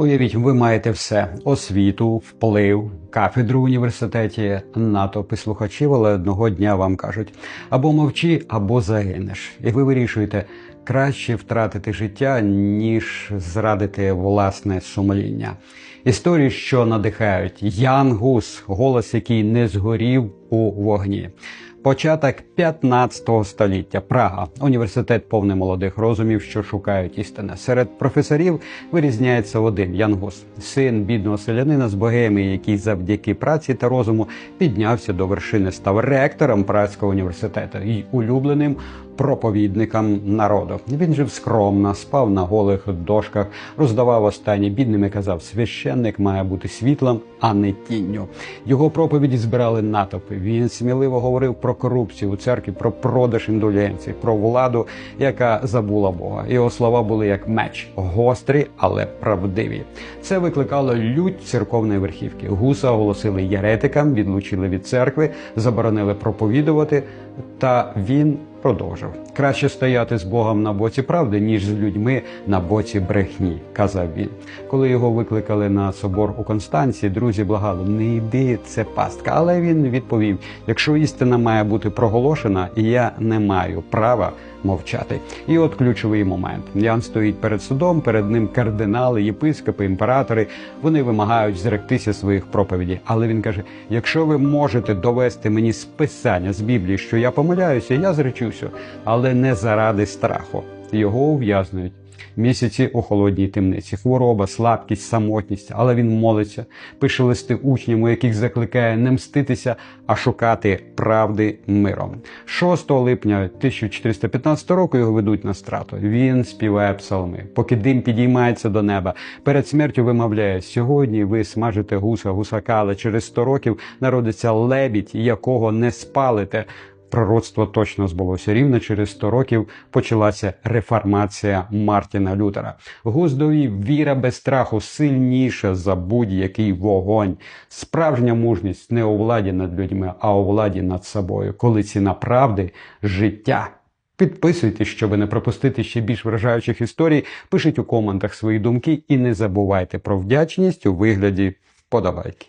Уявіть, ви маєте все: освіту, вплив, кафедру в університеті, натовпи слухачів, але одного дня вам кажуть або мовчи, або загинеш. І ви вирішуєте краще втратити життя, ніж зрадити власне сумління. Історії, що надихають Ян Гус, голос, який не згорів у вогні. Початок 15 століття. Прага, університет повний молодих розумів, що шукають істини. Серед професорів вирізняється один Янгус, син бідного селянина з Богемії, який завдяки праці та розуму піднявся до вершини, став ректором Празького університету і улюбленим проповідником народу. Він жив скромно, спав на голих дошках, роздавав останні бідним і казав: священник має бути світлом, а не тінню. Його проповіді збирали натовпи. Він сміливо говорив про корупцію у церкві, про продаж індулєнцій, про владу, яка забула Бога. Його слова були як меч, гострі, але правдиві. Це викликало лють церковної верхівки. Гуса оголосили єретикам, відлучили від церкви, заборонили проповідувати. Та він продовжив краще стояти з Богом на боці правди, ніж з людьми на боці брехні, казав він. Коли його викликали на собор у Констанції, друзі благали, не йди, це пастка. Але він відповів: якщо істина має бути проголошена, я не маю права мовчати. І от ключовий момент: Ян стоїть перед судом, перед ним кардинали, єпископи, імператори. Вони вимагають зректися своїх проповідей. Але він каже: якщо ви можете довести мені з писання з Біблії, що я помиляюся, я зречуся, але не заради страху. Його ув'язнують. Місяці у холодній темниці, хвороба, слабкість, самотність, але він молиться, пише листи учням, у яких закликає не мститися, а шукати правди миром. 6 липня 1415 року його ведуть на страту. Він співає псалми, поки дим підіймається до неба. Перед смертю вимовляє: сьогодні ви смажите гуса, гусака, але через 100 років народиться лебідь, якого не спалите. Пророцтво точно збулося рівно через 100 років почалася реформація Мартіна Лютера. Гус довів віра без страху сильніша за будь-який вогонь. Справжня мужність не у владі над людьми, а у владі над собою, коли ціна правди життя. Підписуйтесь, щоб не пропустити ще більш вражаючих історій. Пишіть у коментах свої думки і не забувайте про вдячність у вигляді вподобайки.